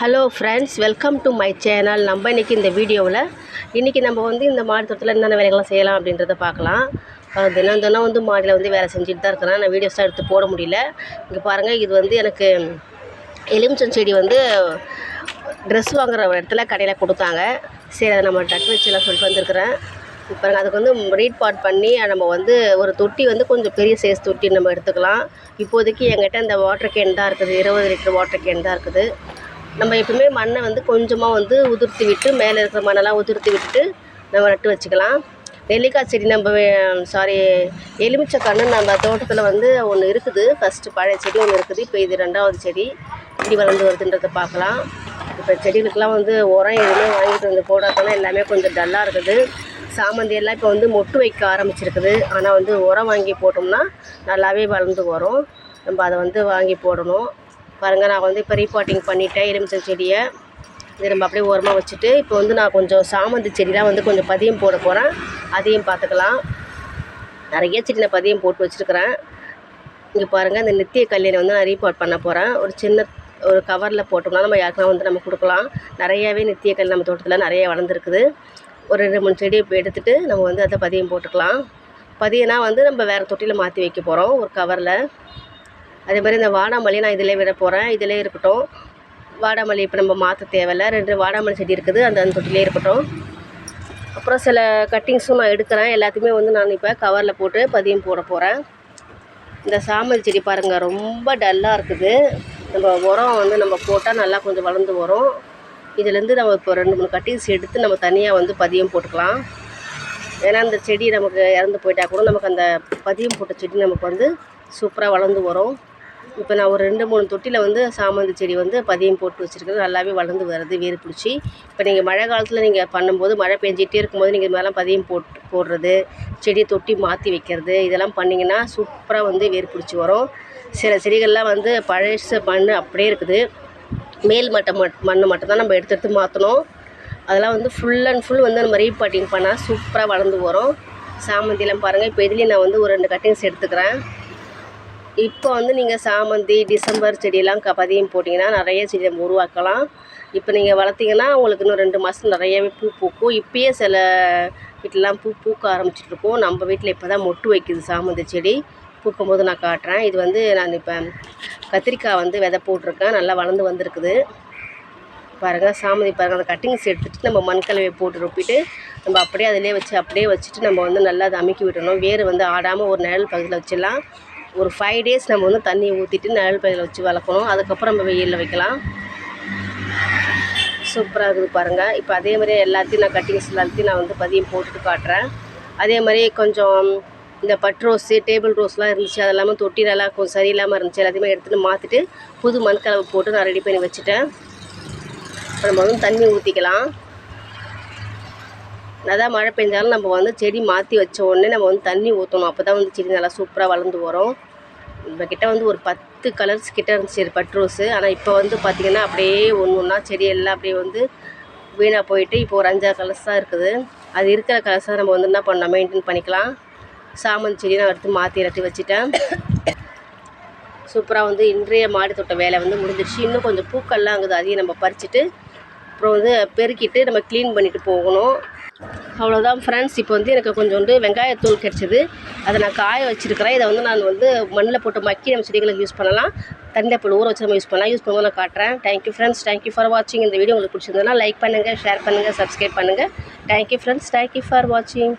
Hello friends welcome to my channel நம்ம இன்றைக்கி இந்த வீடியோவில் இன்றைக்கி நம்ம வந்து இந்த மாடி தோட்டத்தில் என்னென்ன வேலைகள்லாம் செய்யலாம் அப்படின்றத பார்க்கலாம். தினம் தினம் வந்து மாடியில் வந்து வேலை செஞ்சுட்டு தான் இருக்கிறேன். நான் வீடியோஸாக எடுத்து போட முடியல. இங்கே பாருங்கள் இது வந்து எனக்கு எலுமிச்சம் செடி வந்து ட்ரெஸ் வாங்குகிற இடத்துல கடையில் கொடுத்தாங்க. சரி அதை நம்ம டக்கு வச்சுலாம் சொல்லிட்டு வந்திருக்கிறேன். இப்போ அதுக்கு வந்து ரீட் பாட் பண்ணி நம்ம வந்து ஒரு தொட்டி வந்து கொஞ்சம் பெரிய சைஸ் தொட்டி நம்ம எடுத்துக்கலாம். இப்போதைக்கு என்கிட்ட இந்த வாட்டர் கேன் தான் இருக்குது. இருபது லிட்டர் வாட்டர் கேன் தான் இருக்குது. நம்ம எப்பவுமே மண்ணை வந்து கொஞ்சமாக வந்து உதிர்த்து விட்டு மேலே இருக்கிற மண்ணெல்லாம் உதிர்த்தி விட்டுட்டு நம்ம நட்டு வச்சுக்கலாம். நெல்லிக்காய் செடி நம்ம சாரி எலுமிச்சை கன்று நம்ம தோட்டத்தில் வந்து ஒன்று இருக்குது. ஃபஸ்ட்டு பழைய செடி ஒன்று இருக்குது. இப்போ இது ரெண்டாவது செடி. இப்படி வளர்ந்து வருதுன்றதை பார்க்கலாம். இப்போ செடிகளுக்கெல்லாம் வந்து உரம் எதுவுமே வாங்கிட்டு வந்து போடாதனால எல்லாமே கொஞ்சம் டல்லாக இருக்குது. சாமந்தி எல்லாம் இப்போ வந்து மொட்டு வைக்க ஆரம்பிச்சிருக்குது. ஆனால் வந்து உரம் வாங்கி போட்டோம்னா நல்லாவே வளர்ந்து வரும். நம்ம அதை வந்து வாங்கி போடணும். பாருங்கள் நான் வந்து இப்போ ரீபாட்டிங் பண்ணிட்டேன் எலுமிச்சை செடியை. இது நம்ம அப்படியே ஓரமாக வச்சுட்டு இப்போ வந்து நான் கொஞ்சம் சாமந்தி செடிலாம் வந்து கொஞ்சம் பதியம் போட போகிறேன் அதையும் பார்த்துக்கலாம் நிறைய செடி நான் பதியம் போட்டு வச்சுருக்கிறேன். இங்கே பாருங்கள் இந்த நித்திய கல்யாணி வந்து நான் ரீபாட் பண்ண போகிறேன் ஒரு சின்ன ஒரு கவரில் போட்டோம்னா நம்ம யாருக்கெல்லாம் வந்து நம்ம கொடுக்கலாம். நிறையாவே நித்திய கல் நம்ம தோட்டத்தில் நிறைய வளர்ந்துருக்குது. ஒரு ரெண்டு மூணு செடி இப்போ எடுத்துகிட்டு நம்ம வந்து அதை பதியம் போட்டுக்கலாம். பதியம்னா வந்து நம்ம வேறு தொட்டியில் மாற்றி வைக்க போகிறோம் ஒரு கவரில் அதே மாதிரி இந்த வாடாமல்லி நான் இதிலே விட போகிறேன் இதிலே இருக்கட்டும். வாடாமல்லி இப்போ நம்ம மாற்ற தேவையில்ல. ரெண்டு வாடாமல்லி செடி இருக்குது. அந்த அந்த தொட்டிலே இருக்கட்டும். அப்புறம் சில கட்டிங்ஸும் நான் எடுக்கிறேன். எல்லாத்தையுமே வந்து நான் இப்போ கவரில் போட்டு பதியம் போட போகிறேன் இந்த சாமந்தி செடி பாருங்கள் ரொம்ப டல்லாக இருக்குது. நம்ம உரம் வந்து நம்ம போட்டால் நல்லா கொஞ்சம் வளர்ந்து வரும். இதுலேருந்து நம்ம இப்போ ரெண்டு மூணு கட்டிங்ஸ் எடுத்து நம்ம தனியாக வந்து பதியம் போட்டுக்கலாம். ஏன்னா அந்த செடி நமக்கு இறந்து போயிட்டா கூட நமக்கு அந்த பதியம் போட்ட செடி நமக்கு வந்து சூப்பராக வளர்ந்து வரும். இப்போ நான் ஒரு ரெண்டு மூணு தொட்டியில் வந்து சாமந்தி செடி வந்து பதியம் போட்டு வச்சுருக்கேன். நல்லாவே வளர்ந்து வருது வேர் பிடிச்சி. இப்போ நீங்கள் மழை காலத்தில் நீங்கள் பண்ணும்போது மழை பெஞ்சிகிட்டே இருக்கும்போது நீங்கள் இது மாதிரிலாம் பதியம் போட்டு போடுறது செடியை தொட்டி மாற்றி வைக்கிறது இதெல்லாம் பண்ணிங்கன்னா சூப்பராக வந்து வேர் பிடிச்சி வரும். சில செடிகள்லாம் வந்து பழச மண் அப்படியே இருக்குது. மேல் மட்டம் மட் மண்ணை மட்டும் தான் நம்ம எடுத்து எடுத்து மாற்றணும் அதெல்லாம் வந்து ஃபுல் அண்ட் ஃபுல் வந்து நம்ம ரீபாட்டிங் பண்ணால் சூப்பராக வளர்ந்து வரும். சாமந்திலாம் பாருங்கள் இப்போ இதுலேயும் நான் வந்து ஒரு ரெண்டு கட்டிங்ஸ் எடுத்துக்கிறேன். இப்போ வந்து நீங்கள் சாமந்தி டிசம்பர் செடியெல்லாம் க பதியம் போட்டிங்கன்னா நிறைய செடி நம்ம உருவாக்கலாம். இப்போ நீங்கள் வளர்த்திங்கன்னா உங்களுக்கு இன்னும் ரெண்டு மாதம் நிறையவே பூ பூக்கும். இப்போயே சில வீட்டிலலாம் பூ பூக்க ஆரம்பிச்சிட்ருக்கோம் நம்ம வீட்டில் இப்போ தான் மொட்டு வைக்குது சாமந்தி செடி. பூக்கும்போது நான் காட்டுறேன். இது வந்து நான் இப்போ கத்திரிக்காய் வந்து விதை போட்டிருக்கேன். நல்லா வளர்ந்து வந்திருக்குது. பாருங்கள் சாமந்தி பாருங்கள் அந்த கட்டிங்ஸ் எடுத்துகிட்டு நம்ம மண் போட்டு ரொப்பிட்டு நம்ம அப்படியே அதிலே வச்சு அப்படியே வச்சுட்டு நம்ம வந்து நல்லா அதை அமுக்கி விடணும் வேர் வந்து ஆடாமல் ஒரு நிழல் பகுதியில் வச்சிடலாம். ஒரு ஃபைவ் டேஸ் நம்ம வந்து தண்ணியை ஊற்றிட்டு நிழல் பயிரில் வச்சு வளர்க்கணும். அதுக்கப்புறம் நம்ம வெயிலில் வைக்கலாம். சூப்பராக இருக்குது பாருங்கள் இப்போ அதே மாதிரி எல்லாத்தையும் நான் கட்டிங்ஸ் எல்லாத்தையும் நான் வந்து பதியம் போட்டுட்டு காட்டுறேன். அதே மாதிரி கொஞ்சம் இந்த பட் ரோஸு டேபிள் ரோஸ்லாம் இருந்துச்சு. அதெல்லாமே தொட்டி நல்லா கொஞ்சம் சரியில்லாமல் இருந்துச்சு. எல்லாத்தையுமே எடுத்துகிட்டு மாற்றிட்டு புது மண் கலவை போட்டு நான் ரெடி பண்ணி வச்சுட்டேன். நம்ம வந்து தண்ணி ஊற்றிக்கலாம் அதான் மழை பெஞ்சாலும் நம்ம வந்து செடி மாற்றி வச்ச உடனே நம்ம வந்து தண்ணி ஊற்றணும் அப்போ தான் வந்து செடி நல்லா சூப்பராக வளர்ந்து வரும். நம்ம வந்து ஒரு பத்து கலர்ஸ் கிட்ட இருந்துச்சு பட் ரோஸு. ஆனால் இப்போ வந்து பார்த்திங்கன்னா அப்படியே ஒன்று ஒன்றா செடி எல்லாம் அப்படியே வந்து வீணாக போயிட்டு இப்போ ஒரு அஞ்சாறு கலர்ஸ் தான் இருக்குது. அது இருக்கிற கலர்ஸை நம்ம வந்து என்ன பண்ணலாம்? மெயின்டைன் பண்ணிக்கலாம். சாமந்தி செடி நான் எடுத்து மாற்றி இறட்டி வச்சுட்டேன். சூப்பராக வந்து இன்றைய மாடி தோட்ட வேலை வந்து முடிஞ்சிடுச்சு இன்னும் கொஞ்சம் பூக்கள்லாம் இருக்குது அதையும் நம்ம பறிச்சுட்டு அப்புறம் வந்து பெருக்கிட்டு நம்ம க்ளீன் பண்ணிட்டு போகணும். அவ்வளோதான் ஃப்ரெண்ட்ஸ் இப்போ வந்து எனக்கு கொஞ்சோண்டு வெங்காயத்தூள் கிடச்சிது. அதை நான் காய வச்சுருக்கிறேன். இதை வந்து நான் வந்து மண்ணில் போட்டு மக்கி நம்ம செடிகளுக்கு யூஸ் பண்ணலாம். தண்ணியில் போட்டு ஊற வச்சு நம்ம யூஸ் பண்ணலாம். யூஸ் பண்ணும்போது நான் காட்டுறேன். தேங்க்யூ ஃப்ரெண்ட்ஸ் தேங்க்யூ ஃபார் வாட்சிங் இந்த வீடியோ உங்களுக்கு பிடிச்சிருந்ததுன்னா லைக் பண்ணுங்கள் ஷேர் பண்ணுங்கள் சப்ஸ்கிரைப் பண்ணுங்கள் தேங்க்யூ ஃப்ரெண்ட்ஸ் தேங்க்யூ ஃபார் வாட்சிங்